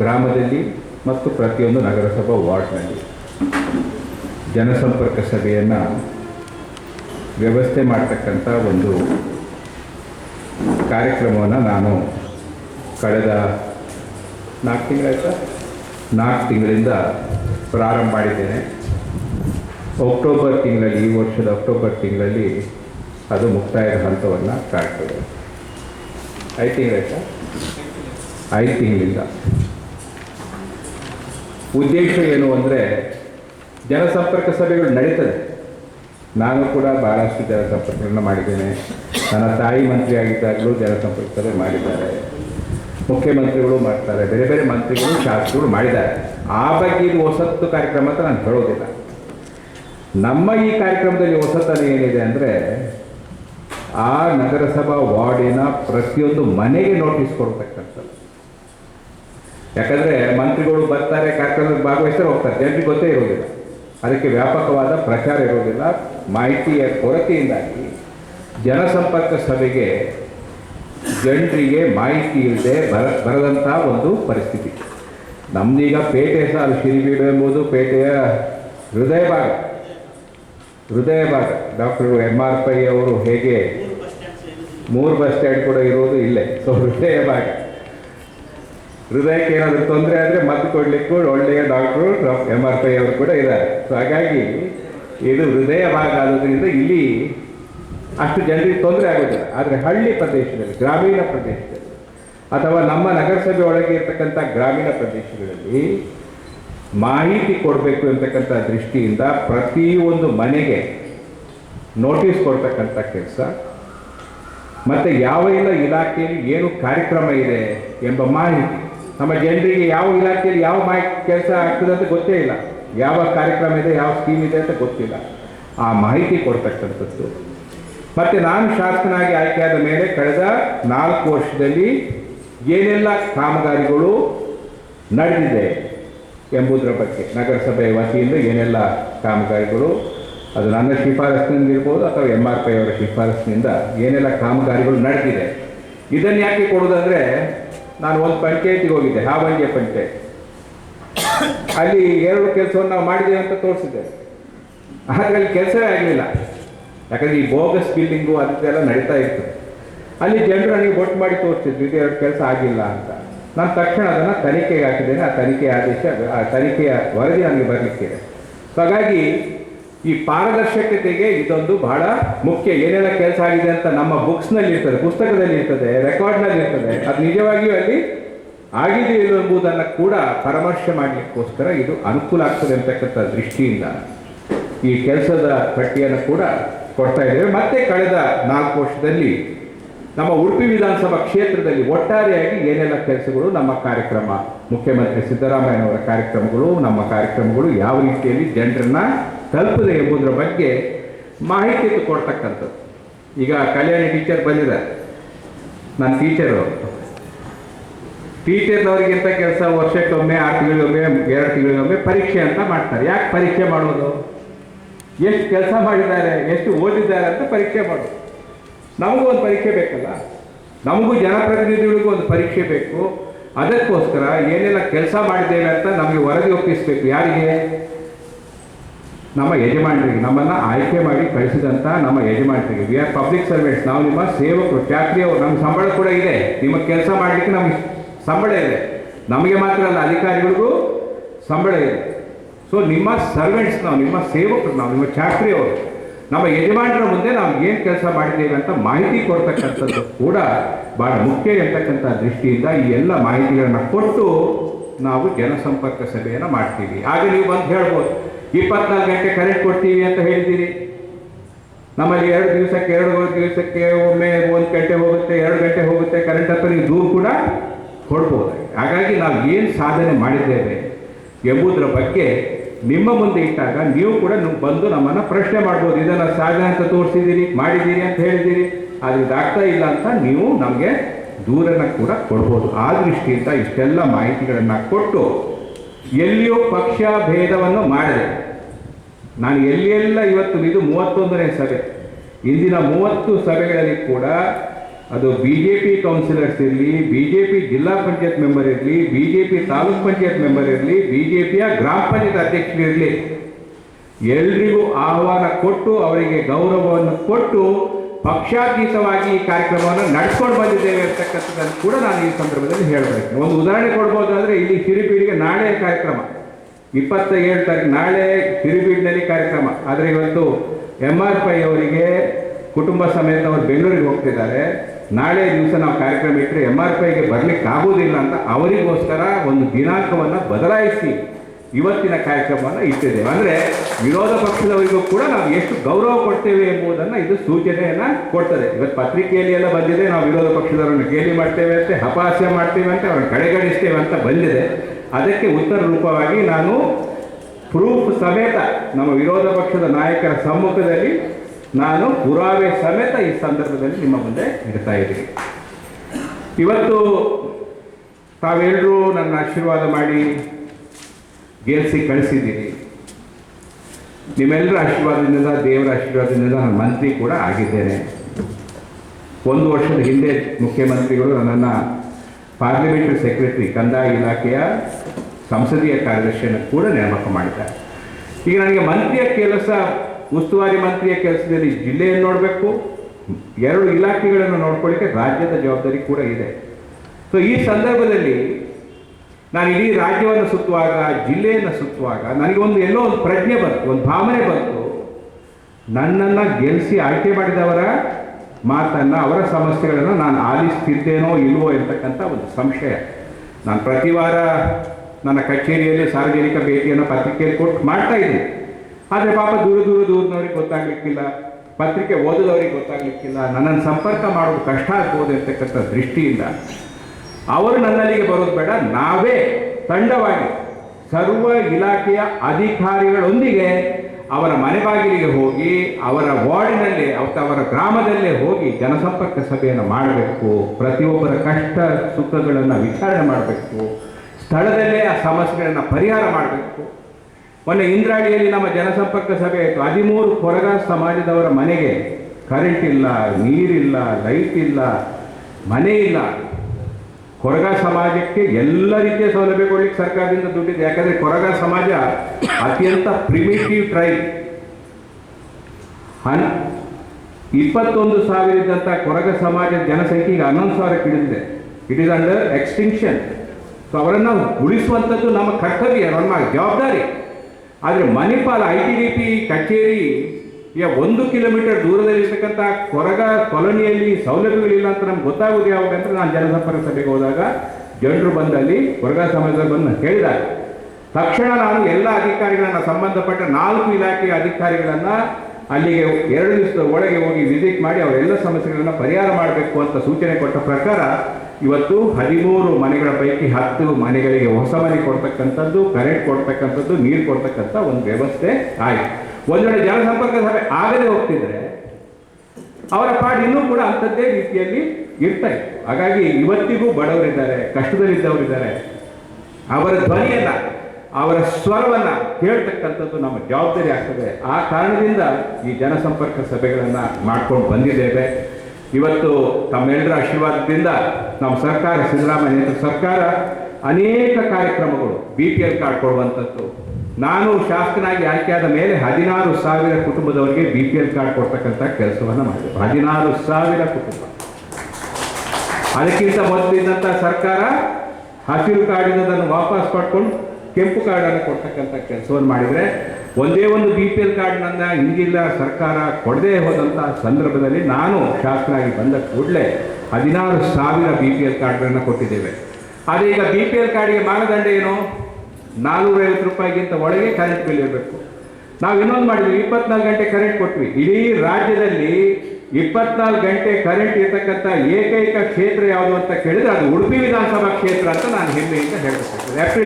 ಗ್ರಾಮದಲ್ಲಿ ಮತ್ತು ಪ್ರತಿಯೊಂದು ನಗರಸಭಾ ವಾರ್ಡ್ನಲ್ಲಿ ಜನಸಂಪರ್ಕ ಸಭೆಯನ್ನು ವ್ಯವಸ್ಥೆ ಮಾಡ್ತಕ್ಕಂಥ ಒಂದು ಕಾರ್ಯಕ್ರಮವನ್ನು ನಾನು ಕಳೆದ ನಾಲ್ಕು ತಿಂಗಳಾಯ್ತಾ ನಾಲ್ಕು ತಿಂಗಳಿಂದ ಪ್ರಾರಂಭ ಮಾಡಿದ್ದೇನೆ. ಅಕ್ಟೋಬರ್ ತಿಂಗಳಲ್ಲಿ, ಈ ವರ್ಷದ ಅಕ್ಟೋಬರ್ ತಿಂಗಳಲ್ಲಿ ಅದು ಮುಕ್ತಾಯದ ಹಂತವನ್ನು ಕಾಡ್ತದೆ ಐದು ತಿಂಗಳಾಯ್ತಾ ಐದು ತಿಂಗಳಿಂದ. ಉದ್ದೇಶ ಏನು ಅಂದರೆ ಜನಸಂಪರ್ಕ ಸಭೆಗಳು ನಡೀತದೆ. ನಾನು ಕೂಡ ಭಾಳಷ್ಟು ಜನಸಂಪರ್ಕಗಳನ್ನು ಮಾಡಿದ್ದೇನೆ. ನನ್ನ ತಾಯಿ ಮಂತ್ರಿ ಆಗಿದ್ದಾಗಲೂ ಜನಸಂಪರ್ಕ ಸಭೆ ಮಾಡಿದ್ದಾರೆ. ಮುಖ್ಯಮಂತ್ರಿಗಳು ಮಾಡ್ತಾರೆ. ಬೇರೆ ಬೇರೆ ಮಂತ್ರಿಗಳು, ಶಾಸಕರು ಮಾಡಿದ್ದಾರೆ. ಆ ಬಗ್ಗೆ ಇದು ಹೊಸತ್ತು ಕಾರ್ಯಕ್ರಮ ಅಂತ ನಾನು ಹೇಳೋದಿಲ್ಲ. ನಮ್ಮ ಈ ಕಾರ್ಯಕ್ರಮದಲ್ಲಿ ಹೊಸತನ ಏನಿದೆ ಅಂದರೆ ಆ ನಗರಸಭಾ ವಾರ್ಡಿನ ಪ್ರತಿಯೊಂದು ಮನೆಗೆ ನೋಟಿಸ್ ಕೊಡ್ತಕ್ಕಂಥದ್ದು. ಯಾಕಂದರೆ ಮಂತ್ರಿಗಳು ಬರ್ತಾರೆ ಕಾರ್ಯಕ್ರಮದಲ್ಲಿ ಭಾಗವಹಿಸ್ತಾರೆ, ಹೋಗ್ತಾರೆ. ಜನರಿಗೆ ಗೊತ್ತೇ ಇರೋದಿಲ್ಲ. ಅದಕ್ಕೆ ವ್ಯಾಪಕವಾದ ಪ್ರಚಾರ ಇರೋದಿಲ್ಲ. ಮಾಹಿತಿಯ ಕೊರತೆಯಿಂದಾಗಿ ಜನಸಂಪರ್ಕ ಸಭೆಗೆ ಜನರಿಗೆ ಮಾಹಿತಿ ಇಲ್ಲದೆ ಬರ ಬರದಂಥ ಒಂದು ಪರಿಸ್ಥಿತಿ. ನಮ್ದೀಗ ಪೇಟೆ ಸಹ ಅಲ್ಲಿ ಶಿರಿಬೀಡು ಎಂಬುದು ಪೇಟೆಯ ಹೃದಯ ಭಾಗ. ಹೃದಯ ಭಾಗ. ಡಾಕ್ಟರ್ ಎಂ ಆರ್ ಪೈ ಅವರು ಹೇಗೆ ಮೂರು ಬಸ್ ಸ್ಟ್ಯಾಂಡ್ ಕೂಡ ಇರೋದು ಇಲ್ಲೇ. ಸೊ, ಹೃದಯ ಭಾಗ. ಹೃದಯಕ್ಕೆ ಏನಾದರೂ ತೊಂದರೆ ಆದರೆ ಮದ್ದು ಕೊಡಲಿಕ್ಕೂ ಒಳ್ಳೆಯ ಡಾಕ್ಟ್ರು ಎಂ ಆರ್ ಪೈ ಅವರು ಕೂಡ ಇದ್ದಾರೆ. ಸೊ ಹಾಗಾಗಿ ಇದು ಹೃದಯ ಭಾಗ ಆಗೋದ್ರಿಂದ ಇಲ್ಲಿ ಅಷ್ಟು ಜನರಿಗೆ ತೊಂದರೆ ಆಗೋದಿಲ್ಲ. ಆದರೆ ಹಳ್ಳಿ ಪ್ರದೇಶದಲ್ಲಿ, ಗ್ರಾಮೀಣ ಪ್ರದೇಶದಲ್ಲಿ ಅಥವಾ ನಮ್ಮ ನಗರಸಭೆ ಒಳಗೆ ಇರ್ತಕ್ಕಂಥ ಗ್ರಾಮೀಣ ಪ್ರದೇಶಗಳಲ್ಲಿ ಮಾಹಿತಿ ಕೊಡಬೇಕು ಅಂತಕ್ಕಂಥ ದೃಷ್ಟಿಯಿಂದ ಪ್ರತಿಯೊಂದು ಮನೆಗೆ ನೋಟಿಸ್ ಕೊಡ್ತಕ್ಕಂಥ ಕೆಲಸ. ಮತ್ತು ಯಾವ ಎಲ್ಲ ಇಲಾಖೆಯಲ್ಲಿ ಏನು ಕಾರ್ಯಕ್ರಮ ಇದೆ ಎಂಬ ಮಾಹಿತಿ ನಮ್ಮ ಜನರಿಗೆ ಯಾವ ಇಲಾಖೆಯಲ್ಲಿ ಯಾವ ಮಾಹಿತಿ ಕೆಲಸ ಆಗ್ತದೆ ಅಂತ ಗೊತ್ತೇ ಇಲ್ಲ. ಯಾವ ಕಾರ್ಯಕ್ರಮ ಇದೆ, ಯಾವ ಸ್ಕೀಮ್ ಇದೆ ಅಂತ ಗೊತ್ತಿಲ್ಲ ಆ ಮಾಹಿತಿ ಕೊಡ್ತಕ್ಕಂಥದ್ದು. ಮತ್ತು ನಾನು ಶಾಸಕನಾಗಿ ಆಯ್ಕೆಯಾದ ಮೇಲೆ ಕಳೆದ ನಾಲ್ಕು ವರ್ಷದಲ್ಲಿ ಏನೆಲ್ಲ ಕಾಮಗಾರಿಗಳು ನಡೆದಿದೆ ಎಂಬುದರ ಬಗ್ಗೆ ನಗರಸಭೆ ವತಿಯಿಂದ ಏನೆಲ್ಲ ಕಾಮಗಾರಿಗಳು, ಅದು ನನ್ನ ಶಿಫಾರಸ್ಸಿನಿಂದ ಇರ್ಬೋದು ಅಥವಾ ಎಂ ಆರ್ ಪೈ ಅವರ ಶಿಫಾರಸ್ಸಿನಿಂದ ಏನೆಲ್ಲ ಕಾಮಗಾರಿಗಳು ನಡೆದಿದೆ. ಇದನ್ನು ಯಾಕೆ ಕೊಡೋದಂದರೆ ನಾನು ಒಂದು ಪಂಚಾಯತಿಗೆ ಹೋಗಿದ್ದೆ ಹಾವಂಜೆ ಪಂಚಾಯತ್. ಅಲ್ಲಿ ಎರಡು ಕೆಲಸವನ್ನು ನಾವು ಮಾಡಿದ್ದೇವೆ ಅಂತ ತೋರಿಸಿದ್ದೆ ಆದರೆ ಅಲ್ಲಿ ಕೆಲಸವೇ ಆಗಲಿಲ್ಲ. ಯಾಕಂದರೆ ಈ ಬೋಗಸ್ ಬಿಲ್ಡಿಂಗು ಅದೆಲ್ಲ ನಡೀತಾ ಇತ್ತು. ಅಲ್ಲಿ ಜನರು ನನಗೆ ಒಟ್ಟು ಮಾಡಿ ತೋರಿಸಿದ್ರು, ಇದು ಎರಡು ಕೆಲಸ ಆಗಿಲ್ಲ ಅಂತ. ನಾನು ತಕ್ಷಣ ಅದನ್ನು ತನಿಖೆಗೆ ಹಾಕಿದ್ದೇನೆ. ಆ ತನಿಖೆ ಆದೇಶ, ಆ ತನಿಖೆಯ ವರದಿ ನನಗೆ ಬರಲಿಕ್ಕಿದೆ. ಹಾಗಾಗಿ ಈ ಪಾರದರ್ಶಕತೆಗೆ ಇದೊಂದು ಬಹಳ ಮುಖ್ಯ. ಏನೆಲ್ಲ ಕೆಲಸ ಆಗಿದೆ ಅಂತ ನಮ್ಮ ಬುಕ್ಸ್ನಲ್ಲಿ ಇರ್ತದೆ, ಪುಸ್ತಕದಲ್ಲಿ ಇರ್ತದೆ, ರೆಕಾರ್ಡ್ನಲ್ಲಿ ಇರ್ತದೆ. ಅದು ನಿಜವಾಗಿಯೂ ಅಲ್ಲಿ ಆಗಿದೆ ಎಂಬುದನ್ನು ಕೂಡ ಪರಾಮರ್ಶೆ ಮಾಡಲಿಕ್ಕೋಸ್ಕರ ಇದು ಅನುಕೂಲ ಆಗ್ತದೆ ಅಂತಕ್ಕಂಥ ದೃಷ್ಟಿಯಿಂದ ಈ ಕೆಲಸದ ಪಟ್ಟಿಯನ್ನು ಕೂಡ ಕೊಡ್ತಾ ಇದ್ದೇವೆ. ಮತ್ತೆ ಕಳೆದ ನಾಲ್ಕು ವರ್ಷದಲ್ಲಿ ನಮ್ಮ ಉಡುಪಿ ವಿಧಾನಸಭಾ ಕ್ಷೇತ್ರದಲ್ಲಿ ಒಟ್ಟಾರೆಯಾಗಿ ಏನೆಲ್ಲ ಕೆಲಸಗಳು, ನಮ್ಮ ಕಾರ್ಯಕ್ರಮ, ಮುಖ್ಯಮಂತ್ರಿ ಸಿದ್ದರಾಮಯ್ಯನವರ ಕಾರ್ಯಕ್ರಮಗಳು, ನಮ್ಮ ಕಾರ್ಯಕ್ರಮಗಳು ಯಾವ ರೀತಿಯಲ್ಲಿ ಜನರನ್ನ ತಲುಪಿದೆ ಎಂಬುದರ ಬಗ್ಗೆ ಮಾಹಿತಿ ಕೊಡ್ತಕ್ಕಂಥದ್ದು. ಈಗ ಕಲ್ಯಾಣಿ ಟೀಚರ್ ಬಂದಿದ್ದಾರೆ. ನನ್ನ ಟೀಚರು ಟೀಚರ್ನವ್ರಿಗಿಂತ ಕೆಲಸ ವರ್ಷಕ್ಕೊಮ್ಮೆ, ಆರು ತಿಂಗಳಿಗೊಮ್ಮೆ, ಎರಡು ತಿಂಗಳಿಗೊಮ್ಮೆ ಪರೀಕ್ಷೆ ಅಂತ ಮಾಡ್ತಾರೆ. ಯಾಕೆ ಪರೀಕ್ಷೆ ಮಾಡೋದು? ಎಷ್ಟು ಕೆಲಸ ಮಾಡಿದ್ದಾರೆ, ಎಷ್ಟು ಓದಿದ್ದಾರೆ ಅಂತ ಪರೀಕ್ಷೆ ಮಾಡೋದು. ನಮಗೂ ಒಂದು ಪರೀಕ್ಷೆ ಬೇಕಲ್ಲ? ನಮಗೂ ಜನಪ್ರತಿನಿಧಿಗಳಿಗೂ ಒಂದು ಪರೀಕ್ಷೆ ಬೇಕು. ಅದಕ್ಕೋಸ್ಕರ ಏನೆಲ್ಲ ಕೆಲಸ ಮಾಡಿದ್ದೇವೆ ಅಂತ ನಮಗೆ ವರದಿ ಒಪ್ಪಿಸಬೇಕು. ಯಾರಿಗೆ? ನಮ್ಮ ಯಜಮಾನರಿಗೆ, ನಮ್ಮನ್ನು ಆಯ್ಕೆ ಮಾಡಿ ಕಳಿಸಿದಂಥ ನಮ್ಮ ಯಜಮಾನರಿಗೆ. ವಿ ಆರ್ ಪಬ್ಲಿಕ್ ಸರ್ವೆಂಟ್ಸ್ ನಾವು ನಿಮ್ಮ ಸೇವಕರು. ಚಾಕ್ರಿಯವರು ನಮ್ಮ ಸಂಬಳ ಕೂಡ ಇದೆ. ನಿಮ್ಮ ಕೆಲಸ ಮಾಡಲಿಕ್ಕೆ ನಮಗೆ ಸಂಬಳ ಇದೆ. ನಮಗೆ ಮಾತ್ರ ಅಲ್ಲ, ಅಧಿಕಾರಿಗಳಿಗೂ ಸಂಬಳ ಇದೆ. ಸೊ ನಿಮ್ಮ ಸರ್ವೆಂಟ್ಸ್ ನಾವು, ನಿಮ್ಮ ಸೇವಕರು ನಾವು, ನಿಮ್ಮ ಚಾಕ್ರಿಯವರು ನಮ್ಮ ಯಜಮಾನರ ಮುಂದೆ ನಾವು ಏನು ಕೆಲಸ ಮಾಡಿದ್ದೇವೆ ಅಂತ ಮಾಹಿತಿ ಕೊಡ್ತಕ್ಕಂಥದ್ದು ಕೂಡ ಭಾಳ ಮುಖ್ಯ ಎಂತಕ್ಕಂಥ ದೃಷ್ಟಿಯಿಂದ ಈ ಎಲ್ಲ ಮಾಹಿತಿಗಳನ್ನು ಕೊಟ್ಟು ನಾವು ಜನಸಂಪರ್ಕ ಸಭೆಯನ್ನು ಮಾಡ್ತೀವಿ. ಹಾಗೆ ನೀವು ಬಂದು ಹೇಳ್ಬೋದು. ಇಪ್ಪತ್ನಾಲ್ಕು ಗಂಟೆ ಕರೆಂಟ್ ಕೊಡ್ತೀವಿ ಅಂತ ಹೇಳ್ತೀರಿ ನಮ್ಮಲ್ಲಿ ಎರಡು ದಿವಸಕ್ಕೆ ಎರಡು ದಿವಸಕ್ಕೆ, ಒಮ್ಮೆ ಒಂದು ಗಂಟೆ ಹೋಗುತ್ತೆ, ಎರಡು ಗಂಟೆ ಹೋಗುತ್ತೆ, ಕರೆಂಟ್ ಹತ್ತಿರ ನೀವು ದೂರ ಕೂಡ ಕೊಡ್ಬೋದು. ಹಾಗಾಗಿ ನಾವು ಏನು ಸಾಧನೆ ಮಾಡಿದ್ದೇವೆ ಎಂಬುದರ ಬಗ್ಗೆ ನಿಮ್ಮ ಮುಂದೆ ಇಟ್ಟಾಗ ನೀವು ಕೂಡ ಬಂದು ನಮ್ಮನ್ನು ಪ್ರಶ್ನೆ ಮಾಡ್ಬೋದು. ಇದನ್ನು ಸಾಧನೆ ಅಂತ ತೋರಿಸಿದ್ದೀರಿ, ಮಾಡಿದ್ದೀರಿ ಅಂತ ಹೇಳಿದ್ದೀರಿ. ಅದು ಇದಾಗ್ತಾ ಇಲ್ಲ ಅಂತ ನೀವು ನಮಗೆ ದೂರನ್ನು ಕೂಡ ಕೊಡ್ಬೋದು. ಆ ದೃಷ್ಟಿಯಿಂದ ಇಷ್ಟೆಲ್ಲ ಮಾಹಿತಿಗಳನ್ನು ಕೊಟ್ಟು ಎಲ್ಲಿಯೂ ಪಕ್ಷ ಭೇದವನ್ನು ಮಾಡಿದೆ. ನಾನು ಎಲ್ಲೆಲ್ಲ ಇವತ್ತು ಇದು ಮೂವತ್ತೊಂದನೇ ಸಭೆ. ಇಂದಿನ ಮೂವತ್ತು ಸಭೆಗಳಲ್ಲಿ ಕೂಡ ಅದು ಬಿ ಜೆ ಪಿ ಕೌನ್ಸಿಲರ್ಸ್ ಇರಲಿ ಬಿ ಜೆ ಪಿ ಜಿಲ್ಲಾ ಪಂಚಾಯತ್ ಮೆಂಬರ್ ಇರಲಿ B J P taluk panchayat member ಇರಲಿ ಬಿ ಜೆ ಪಿಯ ಗ್ರಾಮ ಪಂಚಾಯತ್ ಅಧ್ಯಕ್ಷರಿರಲಿ ಎಲ್ರಿಗೂ ಆಹ್ವಾನ ಕೊಟ್ಟು ಅವರಿಗೆ ಗೌರವವನ್ನು ಕೊಟ್ಟು ಪಕ್ಷಾತೀತವಾಗಿ ಈ ಕಾರ್ಯಕ್ರಮವನ್ನು ನಡ್ಕೊಂಡು ಬಂದಿದ್ದೇವೆ ಅಂತಕ್ಕಂಥದ್ದನ್ನು ಕೂಡ ನಾನು ಈ ಸಂದರ್ಭದಲ್ಲಿ ಹೇಳಬೇಕು. ಒಂದು ಉದಾಹರಣೆ ಕೊಡ್ಬೋದಾದ್ರೆ ಇಲ್ಲಿ ಹಿರಿಬೀಡಿಗೆ ನಾಳೆ ಕಾರ್ಯಕ್ರಮ. ಇಪ್ಪತ್ತ ಏಳು ತಾರೀಕು ನಾಳೆ ಕಿರುಬೀಡಿನಲ್ಲಿ ಕಾರ್ಯಕ್ರಮ. ಆದರೆ ಇವತ್ತು ಎಂ ಆರ್ ಪೈ ಅವರಿಗೆ ಕುಟುಂಬ ಸಮೇತ ಅವರು ಬೆಂಗಳೂರಿಗೆ ಹೋಗ್ತಿದ್ದಾರೆ. ನಾಳೆ ದಿವಸ ನಾವು ಕಾರ್ಯಕ್ರಮ ಇಟ್ಟರೆ ಎಂ ಆರ್ ಪೈಗೆ ಬರ್ಲಿಕ್ಕೆ ಆಗೋದಿಲ್ಲ ಅಂತ ಅವರಿಗೋಸ್ಕರ ಒಂದು ದಿನಾಂಕವನ್ನು ಬದಲಾಯಿಸಿ ಇವತ್ತಿನ ಕಾರ್ಯಕ್ರಮವನ್ನು ಇಟ್ಟಿದ್ದೇವೆ. ಅಂದರೆ ವಿರೋಧ ಪಕ್ಷದವರಿಗೂ ಕೂಡ ನಾವು ಎಷ್ಟು ಗೌರವ ಕೊಡ್ತೇವೆ ಎಂಬುದನ್ನು ಇದು ಸೂಚನೆಯನ್ನು ಕೊಡ್ತದೆ. ಇವತ್ತು ಪತ್ರಿಕೆಯಲ್ಲಿ ಎಲ್ಲ ಬಂದಿದೆ, ನಾವು ವಿರೋಧ ಪಕ್ಷದವರನ್ನು ಗೇಲಿ ಮಾಡ್ತೇವೆ ಅಂತ, ಅಪಹಾಸ್ಯ ಮಾಡ್ತೇವೆ ಅಂತ, ಅವ್ರನ್ನ ಕಡೆಗಣಿಸ್ತೇವೆ ಅಂತ ಬಂದಿದೆ. ಅದಕ್ಕೆ ಉತ್ತರ ರೂಪವಾಗಿ ನಾನು ಪ್ರೂಫ್ ಸಮೇತ ನಮ್ಮ ವಿರೋಧ ಪಕ್ಷದ ನಾಯಕರ ಸಮ್ಮುಖದಲ್ಲಿ ನಾನು ಪುರಾವೆ ಸಮೇತ ಈ ಸಂದರ್ಭದಲ್ಲಿ ನಿಮ್ಮ ಮುಂದೆ ಇಡ್ತಾ ಇದ್ದೀನಿ. ಇವತ್ತು ತಾವೆಲ್ಲರೂ ನನ್ನ ಆಶೀರ್ವಾದ ಮಾಡಿ ಗೆಲ್ಲಿಸಿ ಕಳಿಸಿದ್ದೀನಿ. ನಿಮ್ಮೆಲ್ಲರ ಆಶೀರ್ವಾದದಿಂದ, ದೇವರ ಆಶೀರ್ವಾದದಿಂದ ನಾನು ಮಂತ್ರಿ ಕೂಡ ಆಗಿದ್ದೇನೆ. ಒಂದು ವರ್ಷದ ಹಿಂದೆ ಮುಖ್ಯಮಂತ್ರಿಗಳು ನನ್ನನ್ನು ಪಾರ್ಲಿಮೆಂಟರಿ ಸೆಕ್ರೆಟರಿ, ಕಂದಾಯ ಇಲಾಖೆಯ ಸಂಸದೀಯ ಕಾರ್ಯದರ್ಶಿಯನ್ನು ಕೂಡ ನೇಮಕ ಮಾಡಿದ್ದಾರೆ. ಈಗ ನನಗೆ ಮಂತ್ರಿಯ ಕೆಲಸ, ಉಸ್ತುವಾರಿ ಮಂತ್ರಿಯ ಕೆಲಸದಲ್ಲಿ ಜಿಲ್ಲೆಯನ್ನು ನೋಡಬೇಕು, ಎರಡು ಇಲಾಖೆಗಳನ್ನು ನೋಡ್ಕೊಳ್ಳಿಕ್ಕೆ ರಾಜ್ಯದ ಜವಾಬ್ದಾರಿ ಕೂಡ ಇದೆ. ಸೊ ಈ ಸಂದರ್ಭದಲ್ಲಿ ನಾನು ಇಡೀ ರಾಜ್ಯವನ್ನು ಸುತ್ತುವಾಗ, ಜಿಲ್ಲೆಯನ್ನು ಸುತ್ತುವಾಗ ನನಗೆ ಒಂದು ಎಲ್ಲೋ ಒಂದು ಪ್ರಜ್ಞೆ ಬಂತು, ಒಂದು ಭಾವನೆ ಬಂತು. ನನ್ನನ್ನು ಗೆಲ್ಲಿಸಿ ಆಯ್ಕೆ ಮಾಡಿದವರ ಮಾತನ್ನು, ಅವರ ಸಮಸ್ಯೆಗಳನ್ನು ನಾನು ಆಲಿಸ್ತಿದ್ದೇನೋ ಇಲ್ವೋ ಎಂತಕ್ಕಂಥ ಒಂದು ಸಂಶಯ. ನಾನು ಪ್ರತಿ ವಾರ ನನ್ನ ಕಚೇರಿಯಲ್ಲಿ ಸಾರ್ವಜನಿಕ ಭೇಟಿಯನ್ನು ಪತ್ರಿಕೆಯಲ್ಲಿ ಕೊಟ್ಟು ಮಾಡ್ತಾ ಇದ್ದೀನಿ ಆದರೆ ಪಾಪ ದೂರ ದೂರ ದೂರದವ್ರಿಗೆ ಗೊತ್ತಾಗಲಿಕ್ಕಿಲ್ಲ, ಪತ್ರಿಕೆ ಓದಿದವರಿಗೆ ಗೊತ್ತಾಗಲಿಕ್ಕಿಲ್ಲ, ನನ್ನನ್ನು ಸಂಪರ್ಕ ಮಾಡೋದು ಕಷ್ಟ ಆಗ್ಬೋದು ಅಂತಕ್ಕಂಥ ದೃಷ್ಟಿಯಿಂದ ಅವರು ನನ್ನಲ್ಲಿಗೆ ಬರೋದು ಬೇಡ, ನಾವೇ ತಂಡವಾಗಿ ಸರ್ವ ಇಲಾಖೆಯ ಅಧಿಕಾರಿಗಳೊಂದಿಗೆ ಅವರ ಮನೆ ಬಾಗಿಲಿಗೆ ಹೋಗಿ, ಅವರ ವಾರ್ಡಿನಲ್ಲಿ ಅವರ ಗ್ರಾಮದಲ್ಲೇ ಹೋಗಿ ಜನಸಂಪರ್ಕ ಸಭೆಯನ್ನು ಮಾಡಬೇಕು, ಪ್ರತಿಯೊಬ್ಬರ ಕಷ್ಟ ಸುಖಗಳನ್ನು ವಿಚಾರಣೆ ಮಾಡಬೇಕು, ಸ್ಥಳದಲ್ಲೇ ಆ ಸಮಸ್ಯೆಗಳನ್ನು ಪರಿಹಾರ ಮಾಡಬೇಕು. ಮೊನ್ನೆ ಇಂದ್ರಾಳಿಯಲ್ಲಿ ನಮ್ಮ ಜನಸಂಪರ್ಕ ಸಭೆ ಆಯಿತು. ಹದಿಮೂರು ಕೊರಗ ಸಮಾಜದವರ ಮನೆಗೆ ಕರೆಂಟ್ ಇಲ್ಲ, ನೀರಿಲ್ಲ ಲೈಟ್ ಇಲ್ಲ, ಮನೆ ಇಲ್ಲ. ಕೊರಗ ಸಮಾಜಕ್ಕೆ ಎಲ್ಲ ರೀತಿಯ ಸೌಲಭ್ಯ ಕೊಡ್ಲಿಕ್ಕೆ ಸರ್ಕಾರದಿಂದ ದುಡ್ಡಿದೆ. ಯಾಕಂದ್ರೆ ಕೊರಗ ಸಮಾಜ ಅತ್ಯಂತ ಪ್ರಿಮಿಟಿವ್ ಟ್ರೈಬ್ ಹಣ ಇಪ್ಪತ್ತೊಂದು ಸಾವಿರ ಇದ್ದಂಥ ಕೊರಗ ಸಮಾಜದ ಜನಸಂಖ್ಯೆ ಈಗ ಹನ್ನೊಂದು ಸಾವಿರಕ್ಕೆ ಇಳಿದಿದೆ it is under extinction so ಅವರನ್ನು ಉಳಿಸುವಂಥದ್ದು ನಮ್ಮ ಕರ್ತವ್ಯ, ನಮ್ಮ ಜವಾಬ್ದಾರಿ. ಆದರೆ Manipal I T D P ಕಚೇರಿ ಈಗ ಒಂದು ಕಿಲೋಮೀಟರ್ ದೂರದಲ್ಲಿರ್ತಕ್ಕಂಥ ಕೊರಗ ಕಾಲೋನಿಯಲ್ಲಿ ಸೌಲಭ್ಯಗಳಿಲ್ಲ ಅಂತ ನಮ್ಗೆ ಗೊತ್ತಾಗೋದು ಯಾವಾಗ ಅಂದ್ರೆ ನಾನು ಜನಸಂಪರ್ಕ ಸಭೆಗೆ ಹೋದಾಗ ಜನರು ಬಂದಲ್ಲಿ ಕೊರಗ ಸಮಾಜದಲ್ಲಿ ಬಂದು ಹೇಳಿದಾಗ ತಕ್ಷಣ ನಾನು ಎಲ್ಲ ಅಧಿಕಾರಿಗಳನ್ನ ಸಂಬಂಧಪಟ್ಟ ನಾಲ್ಕು ಇಲಾಖೆಯ ಅಧಿಕಾರಿಗಳನ್ನು ಅಲ್ಲಿಗೆ ಎರಡು ದಿವಸದ ಒಳಗೆ ಹೋಗಿ ವಿಸಿಟ್ ಮಾಡಿ ಅವರೆಲ್ಲ ಸಮಸ್ಯೆಗಳನ್ನು ಪರಿಹಾರ ಮಾಡಬೇಕು ಅಂತ ಸೂಚನೆ ಕೊಟ್ಟ ಪ್ರಕಾರ ಇವತ್ತು ಹದಿಮೂರು ಮನೆಗಳ ಪೈಕಿ ಹತ್ತು ಮನೆಗಳಿಗೆ ಹೊಸ ಮನೆ ಕೊಡ್ತಕ್ಕಂಥದ್ದು ಕರೆಂಟ್ ಕೊಡ್ತಕ್ಕಂಥದ್ದು, ನೀರು ಕೊಡ್ತಕ್ಕಂಥ ಒಂದು ವ್ಯವಸ್ಥೆ ಆಯಿತು. ಒಂದು ವೇಳೆ ಜನಸಂಪರ್ಕ ಸಭೆ ಆಗದೆ ಹೋಗ್ತಿದ್ರೆ ಅವರ ಪಾಡು ಇನ್ನೂ ಕೂಡ ಅಂಥದ್ದೇ ರೀತಿಯಲ್ಲಿ ಇರ್ತಾ ಇತ್ತು. ಹಾಗಾಗಿ ಇವತ್ತಿಗೂ ಬಡವರಿದ್ದಾರೆ, ಕಷ್ಟದಲ್ಲಿದ್ದವರಿದ್ದಾರೆ. ಅವರ ಧ್ವನಿಯನ್ನ, ಅವರ ಸ್ವರವನ್ನ ಕೇಳ್ತಕ್ಕಂಥದ್ದು ನಮ್ಮ ಜವಾಬ್ದಾರಿ ಆಗ್ತದೆ. ಆ ಕಾರಣದಿಂದ ಈ ಜನಸಂಪರ್ಕ ಸಭೆಗಳನ್ನ ಮಾಡ್ಕೊಂಡು ಬಂದಿದ್ದೇವೆ. ಇವತ್ತು ತಮ್ಮೆಲ್ಲರ ಆಶೀರ್ವಾದದಿಂದ ನಮ್ಮ ಸರ್ಕಾರ, ಸಿದ್ದರಾಮಯ್ಯ ಸರ್ಕಾರ ಅನೇಕ ಕಾರ್ಯಕ್ರಮಗಳು, ಬಿ ಪಿ ಎಲ್ ಕಾರ್ಡ್ ಕೊಡುವಂಥದ್ದು ನಾನು ಶಾಸಕನಾಗಿ ಆಯ್ಕೆಯಾದ ಮೇಲೆ ಹದಿನಾರು ಸಾವಿರ ಕುಟುಂಬದವರಿಗೆ ಬಿ ಪಿ ಎಲ್ ಕಾರ್ಡ್ ಕೊಡ್ತಕ್ಕಂಥ ಕೆಲಸವನ್ನು ಮಾಡಿದೆ. ಹದಿನಾರು ಸಾವಿರ ಕುಟುಂಬ. ಅದಕ್ಕಿಂತ ಮೊದಲಿದ್ದಂಥ ಸರ್ಕಾರ ಹಸಿರು ಕಾರ್ಡಿನದನ್ನು ವಾಪಸ್ ಪಡ್ಕೊಂಡು ಕೆಂಪು ಕಾರ್ಡನ್ನು ಕೊಡ್ತಕ್ಕಂಥ ಕೆಲಸವನ್ನು ಮಾಡಿದರೆ ಒಂದೇ ಒಂದು ಬಿ ಪಿ ಎಲ್ ಕಾರ್ಡ್ನನ್ನ ಹಿಂದಿಲ್ಲ ಸರ್ಕಾರ ಕೊಡದೇ ಹೋದಂಥ ಸಂದರ್ಭದಲ್ಲಿ ನಾನು ಶಾಸಕನಾಗಿ ಬಂದ ಕೂಡಲೇ ಹದಿನಾರು ಸಾವಿರ ಬಿ ಪಿ ಎಲ್ ಕಾರ್ಡ್ಗಳನ್ನು ಕೊಟ್ಟಿದ್ದೇವೆ. ಆದರೆ ಈಗ ಬಿ ಪಿ ಎಲ್ ಕಾರ್ಡ್ಗೆ ಮಾನದಂಡ ಏನು? ನಾನ್ನೂರೈವತ್ತು ರೂಪಾಯಿಗಿಂತ ಒಳಗೆ ಕರೆಂಟ್ ಬಿಲ್ ಇರಬೇಕು. ನಾವು ಇನ್ನೊಂದು ಮಾಡಿದ್ವಿ, ಇಪ್ಪತ್ನಾಲ್ಕು ಗಂಟೆ ಕರೆಂಟ್ ಕೊಟ್ವಿ. ಇಡೀ ರಾಜ್ಯದಲ್ಲಿ ಇಪ್ಪತ್ನಾಲ್ಕು ಗಂಟೆ ಕರೆಂಟ್ ಇರತಕ್ಕಂಥ ಏಕೈಕ ಕ್ಷೇತ್ರ ಯಾವುದು ಅಂತ ಕೇಳಿದ್ರೆ ಅದು ಉಡುಪಿ ವಿಧಾನಸಭಾ ಕ್ಷೇತ್ರ ಅಂತ ನಾನು ಹೆಮ್ಮೆಯಿಂದ ಹೇಳಬೇಕು ಏಪ್ರಿಲ್